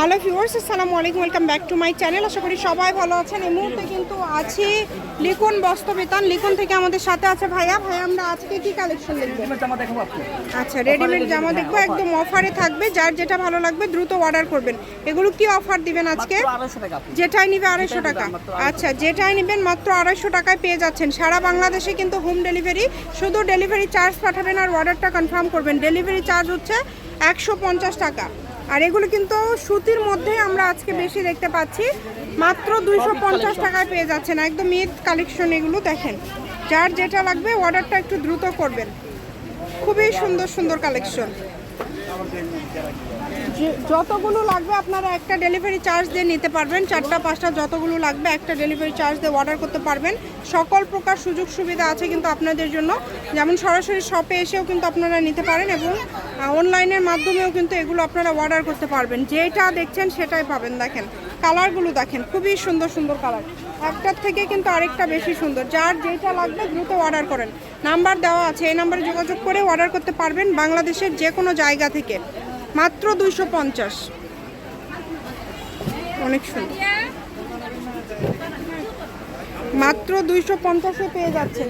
Hello viewers আসসালামু আলাইকুম welcome back to my channel আশা করি সবাই ভালো আছেন। এই মুহূর্তে কিন্তু আছি লিখুন বস্ত্রবেতান। লিখুন থেকে আমাদের সাথে আছে ভাইয়া। ভাইয়া আমরা আজকে কি কালেকশন দেখব? আচ্ছা রেডিমেড জামা দেখব। একদম অফারে থাকবে। যার যেটা ভালো লাগবে দ্রুত অর্ডার করবেন। এগুলো কি অফার দিবেন আজকে? যেটাই নিবে আড়াইশো টাকা। আচ্ছা যেটাই নেবেন মাত্র আড়াইশো টাকায় পেয়ে যাচ্ছেন। সারা বাংলাদেশে কিন্তু হোম ডেলিভারি শুধু ডেলিভারি চার্জ পাঠাবেন আর অর্ডারটা কনফার্ম করবেন। ডেলিভারি চার্জ হচ্ছে একশো পঞ্চাশ টাকা। আর এগুলো কিন্তু সুতির মধ্যে আমরা আজকে বেশি দেখতে পাচ্ছি। মাত্র দুইশো পঞ্চাশ টাকায় পেয়ে যাচ্ছে না একদম ঈদ কালেকশন এগুলো দেখেন। যার যেটা লাগবে অর্ডারটা একটু দ্রুত করবেন। খুবই সুন্দর সুন্দর কালেকশন। যতগুলো লাগবে আপনারা একটা ডেলিভারি চার্জ দিয়ে নিতে পারবেন। চারটা, পাঁচটা যতগুলো লাগবে একটা ডেলিভারি চার্জ দিয়ে অর্ডার করতে পারবেন। সকল প্রকার সুযোগ সুবিধা আছে কিন্তু আপনাদের জন্য। যেমন সরাসরি শপে এসেও কিন্তু আপনারা নিতে পারেন এবং অনলাইনের মাধ্যমেও কিন্তু এগুলো আপনারা অর্ডার করতে পারবেন। যেটা দেখছেন সেটাই পাবেন। দেখেন কালারগুলো দেখেন, খুবই সুন্দর সুন্দর কালার একটার থেকে কিন্তু আরেকটা বেশি সুন্দর। যার যেটা লাগবে দ্রুত অর্ডার করেন। নাম্বার দেওয়া আছে, এই নাম্বারে যোগাযোগ করে অর্ডার করতে পারবেন বাংলাদেশের যে কোনো জায়গা থেকে। মাত্র দুইশো পঞ্চাশ। অনেক সুন্দর। মাত্র দুইশো পঞ্চাশে পেয়ে যাচ্ছেন।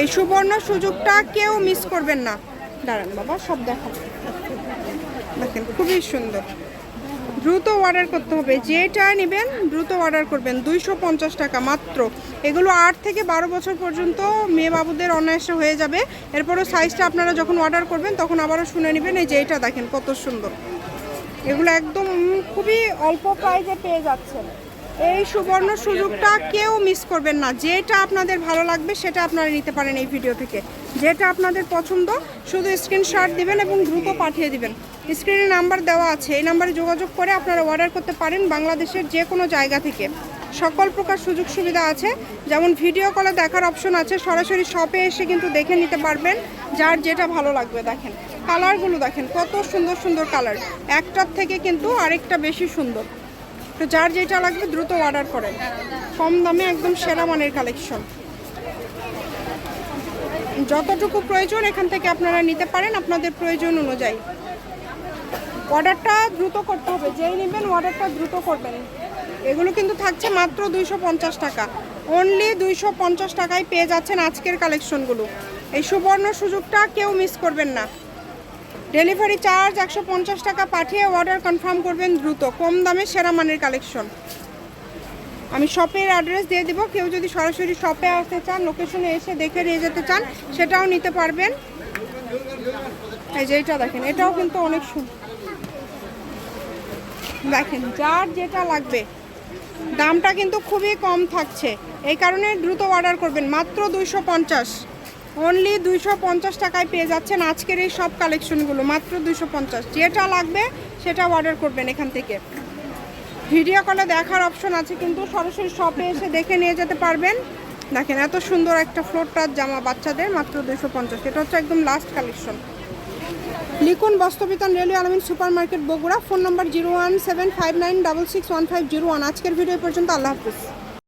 এই সুবর্ণ সুযোগটা কেউ মিস করবেন না। দাঁড়ান বাবা, সব দেখো দেখেন, খুবই সুন্দর। দ্রুত অর্ডার করতে হবে। যেটা নেবেন, দ্রুত অর্ডার করবেন। দুইশো পঞ্চাশ টাকা মাত্র। এগুলো আট থেকে বারো বছর পর্যন্ত মেয়ে বাবুদের অনায়াসে হয়ে যাবে। এরপরও সাইজটা আপনারা যখন অর্ডার করবেন, তখন আবারও শুনে নেবেন, এই যে এটা দেখেন কত সুন্দর। এগুলো একদম খুবই অল্প প্রাইজে পেয়ে যাচ্ছেন। এই সুবর্ণ সুযোগটা কেউ মিস করবেন না। যেটা আপনাদের ভালো লাগবে, সেটা আপনারা নিতে পারেন এই ভিডিও থেকে। যেটা আপনাদের পছন্দ, শুধু স্ক্রিনশট দিবেন এবং দ্রুত পাঠিয়ে দিবেন। স্ক্রিনে নাম্বার দেওয়া আছে। এই নাম্বারে যোগাযোগ করে আপনারা অর্ডার করতে পারেন বাংলাদেশের যে কোনো জায়গা থেকে। সকল প্রকার সুযোগ সুবিধা আছে। যেমন ভিডিও কলে দেখার অপশন আছে। সরাসরি শপে এসে কিন্তু দেখে নিতে পারবেন যার যেটা ভালো লাগবে। দেখেন কালারগুলো দেখেন, কত সুন্দর সুন্দর কালার একটার থেকে কিন্তু আরেকটা বেশি সুন্দর। তো যার যেটা লাগবে দ্রুত অর্ডার করেন। কম দামে একদম সেরা মানের কালেকশন যতটুকু প্রয়োজন এখান থেকে আপনারা নিতে পারেন, আপনাদের প্রয়োজন অনুযায়ী। অর্ডারটা দ্রুত করতে হবে। যেই নেবেন অর্ডারটা দ্রুত করবেন। এগুলো কিন্তু থাকছে মাত্র দুইশো পঞ্চাশ টাকা। অনলি দুইশো পঞ্চাশ টাকায় পেয়ে যাচ্ছেন আজকের কালেকশনগুলো এই সুবর্ণ সুযোগটা কেউ মিস করবেন না। ডেলিভারি চার্জ একশো পঞ্চাশ টাকা, পাঠিয়ে অর্ডার কনফার্ম করবেন দ্রুত। কম দামে সেরা মানের কালেকশন। আমি শপের অ্যাড্রেস দিয়ে দিব। কেউ যদি সরাসরি শপে আসতে চান, লোকেশনে এসে দেখে নিয়ে যেতে চান, সেটাও নিতে পারবেন। এই যে এটা দেখেন, এটাও কিন্তু অনেক দেখেন, যার যেটা লাগবে। দামটা কিন্তু খুবই কম থাকছে। এই কারণে দ্রুত অর্ডার করবেন। মাত্র দুইশো পঞ্চাশ। অনলি দুইশো পঞ্চাশ টাকায় পেয়ে যাচ্ছেন আজকের এই সব কালেকশনগুলো মাত্র দুইশো পঞ্চাশ। যেটা লাগবে, সেটা অর্ডার করবেন এখান থেকে। ভিডিও কলে দেখার অপশন আছে কিন্তু, সরাসরি শপে এসে দেখে নিয়ে যেতে পারবেন। দেখেন, এত সুন্দর একটা ফ্লোরটার জামা বাচ্চাদের, মাত্র দুইশো পঞ্চাশ। এটা হচ্ছে একদম লাস্ট কালেকশন লিখুন Bastrabitan railway Almin supermarket Bogura. Phone number zero one seven five nine double six one five zero one. আজকের ভিডিও পর্যন্ত, আল্লাহ হাফিজ।